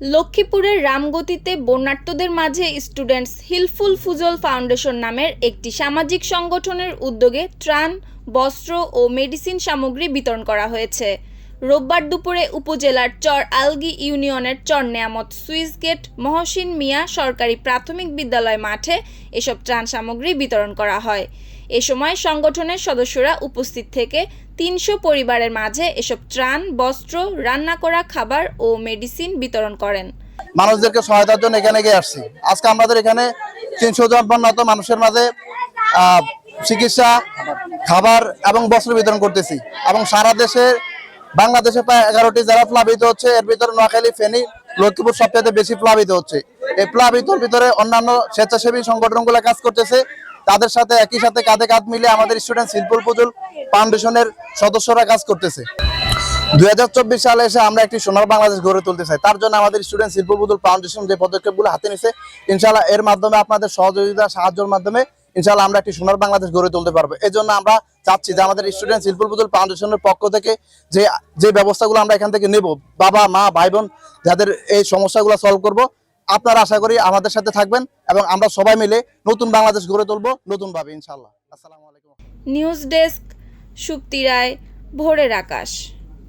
লক্ষ্মীপুরের রামগতিতে বন্যার্তদের মাঝে students Hilful ফুজল foundation নামের একটি সামাজিক সংগঠনের উদ্যোগে ত্রাণ, বস্ত্র ও মেডিসিন সামগ্রী বিতরণ করা হয়েছে। রোববার দুপুরে উপজেলার চর আলগি ইউনিয়নের চর নেয়ামত সুইস গেট, মহসিন মিয়া সরকারি প্রাথমিক বিদ্যালয় মাঠে এসব ত্রাণ সামগ্রী বিতরণ করা হয়। এ সময় সংগঠনের সদস্যরা উপস্থিত থেকে তিনশো পরিবারের মাঝে এসব ত্রাণ, বস্ত্র, রান্না করা খাবার ও মেডিসিন বিতরণ করেন। মানুষদেরকে সহায়তার জন্য এখানে গিয়ে আসছি। আজকে আমাদের এখানে তিনশো জন মানুষের মাঝে চিকিৎসা, খাবার এবং বস্ত্র বিতরণ করতেছি এবং সারা দেশে বাংলাদেশে প্রায় এগারোটি জেলা প্লাবিত হচ্ছে। এর ভিতরে নোয়াখালী, ফেনী, লক্ষ্মীপুর সবচেয়ে বেশি প্লাবিত হচ্ছে। এই প্লাবিতর ভিতরে অন্যান্য স্বেচ্ছাসেবী সংগঠনগুলো কাজ করতেছে। তাদের সাথে একই সাথে কাঁধে কাঁধ মিলে আমাদের স্টুডেন্ট শিল্পুল পুজুল ফাউন্ডেশনের সদস্যরা কাজ করতেছে। দুই হাজার চব্বিশ সালে এসে আমরা একটি সোনার বাংলাদেশ গড়ে তুলতে চাই। তার জন্য আমাদের স্টুডেন্ট শিল্পবুদুল ফাউন্ডেশন যে পদক্ষেপগুলো হাতে নিছে ইনশাল্লাহ এর মাধ্যমে আপনাদের সহযোগিতা, সাহায্যের মাধ্যমে ইনশাল্লাহ আমরা একটি সোনার বাংলাদেশ গড়ে তুলতে পারব। এই জন্য আমরা চাচ্ছি যে আমাদের স্টুডেন্ট শিল্পবুদুল ফাউন্ডেশনের পক্ষ থেকে যে যে ব্যবস্থাগুলো আমরা এখান থেকে নেব, বাবা, মা ভাই বোন যাদের এই সমস্যাগুলো সলভ করব, আপনারা আশা করি আমাদের সাথে থাকবেন এবং আমরা সবাই মিলে নতুন বাংলাদেশ গড়ে তুলবো নতুনভাবে ইনশাল্লাহ আসসালামু আলাইকুম। নিউজ ডেস্ক সুপ্তি রায় ভোরের আকাশ